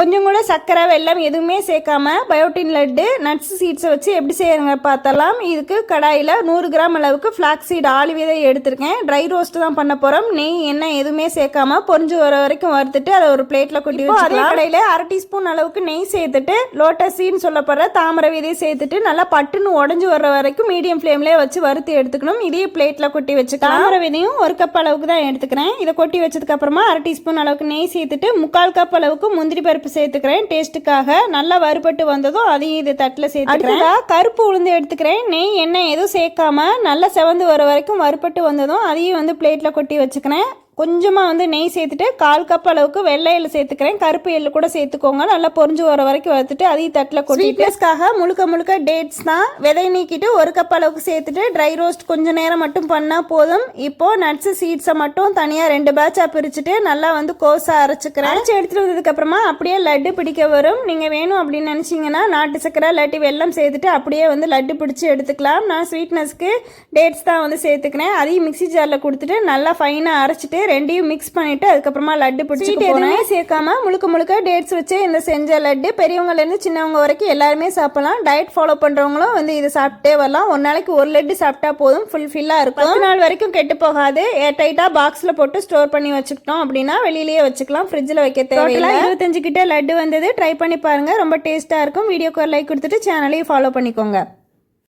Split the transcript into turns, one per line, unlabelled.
கொஞ்சம் கூட சர்க்கரை வெல்லம் எதுவுமே சேர்க்காம பயோட்டின் லட்டு நட்ஸ் சீட்ஸை வச்சு எப்படி செய்யறங்க பார்த்தலாம் இதுக்கு கடாயில் நூறு கிராம் அளவுக்கு ஃப்ளாக் சீட் ஆளி விதை எடுத்திருக்கேன். ட்ரை ரோஸ்ட் தான் பண்ண போகிறோம் நெய் எண்ணெய் எதுவுமே சேர்க்காம பொரிஞ்சு வர வரைக்கும் வறுத்துட்டு அதை ஒரு பிளேட்டில் கொட்டி வச்சுக்கலாம். கடையில் அரை டீஸ்பூன் அளவுக்கு நெய் சேர்த்துட்டு லோட்டஸ் சீன்னு சொல்லப்படுற தாமரை விதை சேர்த்துட்டு நல்லா பட்டுன்னு உடஞ்சி வர்ற வரைக்கும் மீடியம் ஃப்ளேம்லேயே வச்சு வறுத்து எடுத்துக்கணும். இதே பிளேட்டில் கொட்டி வச்சுக்கலாம். தாமரை விதையும் ஒரு கப் அளவுக்கு தான் எடுத்துக்கிறேன். இதை கொட்டி வச்சதுக்கு அப்புறமா அரை டீஸ்பூன் அளவுக்கு நெய் சேர்த்துட்டு முக்கால் கப் அளவுக்கு முந்திரி பருப்பு சேர்த்துக்கிறேன். டேஸ்ட்டுக்காக நல்லா வறுபட்டு வந்ததும் அதையும் இது தட்டில் சேர்த்துக்கிறேன். கருப்பு உளுந்து எடுத்துக்கிறேன். நெய் எண்ணெய் எதுவும் சேர்க்காம நல்லா செவந்து வர வரைக்கும் வறுபட்டு வந்ததும் அதையும் வந்து பிளேட்டில் கொட்டி வச்சுக்கிறேன். கொஞ்சமாக வந்து நெய் சேர்த்துட்டு கால் கப் அளவுக்கு வெள்ளை எள்ளு சேர்த்துக்கிறேன். கருப்பு எள்ளு கூட சேர்த்துக்கோங்க. நல்லா பொரிஞ்சு வர வரைக்கும் வறுத்துட்டு அதையும் தட்டில் கொட்டிட்டுக்காக முழுக்க முழுக்க டேட்ஸ் தான் விதை நீக்கிட்டு ஒரு கப் அளவுக்கு சேர்த்துட்டு ட்ரை ரோஸ்ட் கொஞ்ச நேரம் மட்டும் பண்ணால் போதும். இப்போ நட்ஸு சீட்ஸை மட்டும் தனியாக ரெண்டு பேட்சாக பிரிச்சுட்டு நல்லா வந்து கோஸாக அரைச்சிக்கிறேன். அரைச்சி எடுத்துட்டு வந்ததுக்கு அப்புறமா அப்படியே லட்டு பிடிக்க வரும். நீங்கள் வேணும் அப்படின்னு நினச்சிங்கன்னா நாட்டு சக்கரை இல்லாட்டி வெல்லம் சேர்த்துட்டு அப்படியே வந்து லட்டு பிடிச்சி எடுத்துக்கலாம். நான் ஸ்வீட்னஸ்க்கு டேட்ஸ் தான் வந்து சேர்த்துக்கிறேன். அதையும் மிக்ஸி ஜாரில் கொடுத்துட்டு நல்லா ஃபைனாக அரைச்சிட்டு ரெண்டையும் மிக்ஸ் பண்ணிட்டு அதுக்கப்புறமா லட்டு பிடிச்சி எதுவுமே சேர்க்காம முழுக்க முழுக்க டேட்ஸ் வச்சு இந்த செஞ்ச லட்டு பெரியவங்கலேருந்து சின்னவங்க வரைக்கும் எல்லாருமே சாப்பிடலாம். டயட் ஃபாலோ பண்ணுறவங்களும் வந்து இதை சாப்பிட்டே வரலாம். ஒரு நாளைக்கு ஒரு லட்டு சாப்பிட்டா போதும். ஃபுல் ஃபில்லாக இருக்கும். பத்து நாள் வரைக்கும் கெட்டு போகாது. டைட்டாக பாக்ஸில் போட்டு ஸ்டோர் பண்ணி வச்சுக்கிட்டோம் அப்படின்னா வெளியிலேயே வச்சுக்கலாம். ஃப்ரிட்ஜில் வைக்க தேவையில்லை. இருபத்தஞ்சு கிட்ட லட்டு வந்தது. ட்ரை பண்ணி பாருங்க. ரொம்ப டேஸ்ட்டாக இருக்கும். வீடியோக்கு ஒரு லைக் கொடுத்துட்டு சேனலையும் ஃபாலோ பண்ணிக்கோங்க.